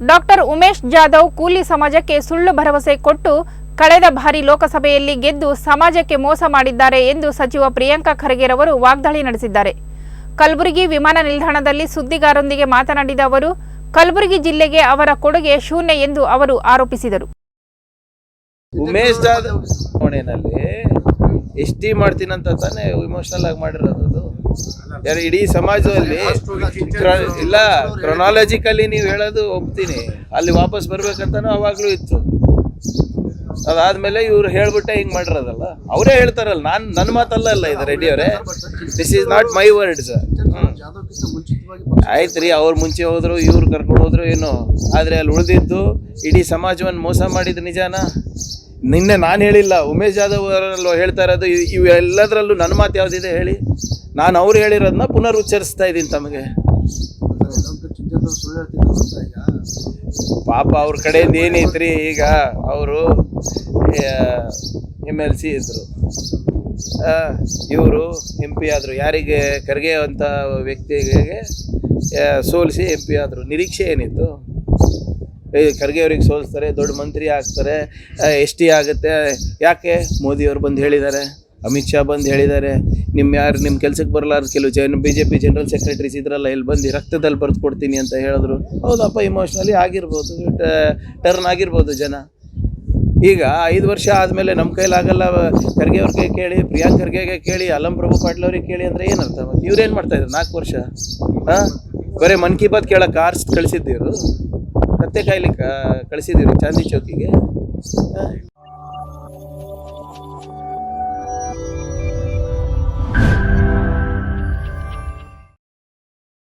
Doctor Umesh Jadhav ಕೂಲಿ ಸಮಾಜಕ್ಕೆ ಸುಳ್ಳು ಭರವಸೆ ಕೊಟ್ಟು ಕಳೆದ ಬಾರಿ ಲೋಕಸಭೆಯಲ್ಲಿ ಗೆದ್ದು ಸಮಾಜಕ್ಕೆ ಮೋಸ ಮಾಡಿದ್ದಾರೆ ಎಂದು ಸಚಿವ ಪ್ರಿಯಾಂಕಾ ಖರ್ಗೆರವರು ವಾಗ್ದಾಳಿ ನಡೆಸಿದ್ದಾರೆ. ಕಲಬುರಗಿ ವಿಮಾನ ನಿಲ್ದಾಣದಲ್ಲಿ ಸುದ್ದಿಗಾರರೊಂದಿಗೆ ಮಾತನಾಡಿದ ಅವರು, ಕಲಬುರಗಿ ಜಿಲ್ಲೆಗೆ ಅವರ ಕೊಡುಗೆ ಶೂನ್ಯ ಎಂದು ಅವರು ಆರೋಪಿಸಿದರು. ಉಮೇಶ್ ಜಾಧವ್ ಚುನಾವಣೆಯಲ್ಲಿ ಎಸ್ ಟಿ ಮಾಡ್ತೀನಂತ ತಾನೇ ಇಮೋಷನಲ್ ಆಗಿ ಮಾಡಿರೋದು ಇಡೀ ಸಮಾಜದಲ್ಲಿ ಇಲ್ಲ ಕ್ರೊನಾಲಜಿಕಲಿ ನೀವು ಹೇಳೋದು ಒಪ್ತೀನಿ. ಅಲ್ಲಿ ವಾಪಸ್ ಬರ್ಬೇಕಂತನೂ ಅವಾಗಲೂ ಇತ್ತು. ಅದಾದ್ಮೇಲೆ ಇವ್ರು ಹೇಳ್ಬಿಟ್ಟೆ ಹಿಂಗ್ ಮಾಡಿರೋದಲ್ಲ. ಅವರೇ ಹೇಳ್ತಾರಲ್ಲ, ನಾನು ನನ್ನ ಮಾತಲ್ಲ ಅಲ್ಲ ಇದು ರೆಡ್ಡಿ ಅವರೇ. This is not my words ಆಯ್ತು ರೀ, ಅವ್ರು ಮುಂಚೆ ಹೋದ್ರು, ಇವ್ರು ಕರ್ಕೊಂಡು ಹೋದ್ರು ಏನು. ಆದರೆ ಅಲ್ಲಿ ಉಳಿದಿದ್ದು, ಇಡೀ ಸಮಾಜವನ್ನು ಮೋಸ ಮಾಡಿದ ನಿಜಾನ? ನಿನ್ನೆ ನಾನು ಹೇಳಿಲ್ಲ, ಉಮೇಶ್ ಜಾಧವ್ ಅವರಲ್ಲೂ ಹೇಳ್ತಾ ಇರೋದು, ಇವ್- ಇವೆಲ್ಲದರಲ್ಲೂ ನನ್ನ ಮಾತು ಯಾವುದಿದೆ ಹೇಳಿ? ನಾನು ಅವ್ರು ಹೇಳಿರೋದನ್ನ ಪುನರ್ ಉಚ್ಚರಿಸ್ತಾ ಇದ್ದೀನಿ ತಮಗೆ. ಪಾಪ ಅವ್ರ ಕಡೆಯಿಂದ ಏನೈತ್ರಿ ಈಗ ಅವರು ಎಂ ಎಲ್ ಸಿ ಇದ್ರು. ಇವರು ಎಂ ಪಿ ಆದರು. ಯಾರಿಗೆ ಖರ್ಗೆ ಅಂತ ವ್ಯಕ್ತಿಗೆ ಸೋಲಿಸಿ ಎಂ ಪಿ ಆದರು. ನಿರೀಕ್ಷೆ ಏನಿತ್ತು? ಖರ್ಗೆ ಅವ್ರಿಗೆ ಸೋಲಿಸ್ತಾರೆ, ದೊಡ್ಡ ಮಂತ್ರಿ ಆಗ್ತಾರೆ ಎಸ್ ಟಿ ಆಗುತ್ತೆ. ಯಾಕೆ ಮೋದಿಯವರು ಬಂದು ಹೇಳಿದ್ದಾರೆ? ಅಮಿತ್ ಶಾ ಬಂದು ಹೇಳಿದ್ದಾರೆ. ನಿಮ್ಮ ಯಾರು ನಿಮ್ಮ ಕೆಲಸಕ್ಕೆ ಬರಲಾರ್ದು ಕೆಲವು ಜನ B J P general secretaries ಇದ್ರಲ್ಲ ಇಲ್ಲಿ ಬಂದು ರಕ್ತದಲ್ಲಿ ಬರೆದು ಕೊಡ್ತೀನಿ ಅಂತ ಹೇಳಿದ್ರು. ಹೌದಪ್ಪ ಇಮೋಷ್ನಲಿ ಆಗಿರ್ಬೋದು ಟರ್ನ್ ಆಗಿರ್ಬೋದು ಜನ. ಈಗ ಐದು ವರ್ಷ ಆದಮೇಲೆ ನಮ್ಮ ಕೈಲಾಗಲ್ಲ ಖರ್ಗೆ ಅವ್ರಿಗೆ ಕೇಳಿ, ಪ್ರಿಯಾಂಕ್ ಖರ್ಗೆಗೆ ಕೇಳಿ, ಅಲಂ ಪ್ರಭು ಪಾಟೀಲ್ ಅವ್ರಿಗೆ ಕೇಳಿ ಅಂದರೆ ಏನರ್ಥ? ಮತ್ತು ಇವ್ರೇನು ಮಾಡ್ತಾ ಇದ್ದಾರೆ ನಾಲ್ಕು ವರ್ಷ? ಹಾಂ ಬರೀ ಮನ್ ಕಿ ಬಾತ್ ಕೇಳಕ್ಕೆ ಆರ್ಸ್ ಕಳಿಸಿದ್ದೀರು. ಕತ್ತೆ ಕಾಯ್ಲಿಕ್ಕೆ ಕಳಿಸಿದ್ದೀರಿ ಚಾಂದಿ ಚೌಕಿಗೆ.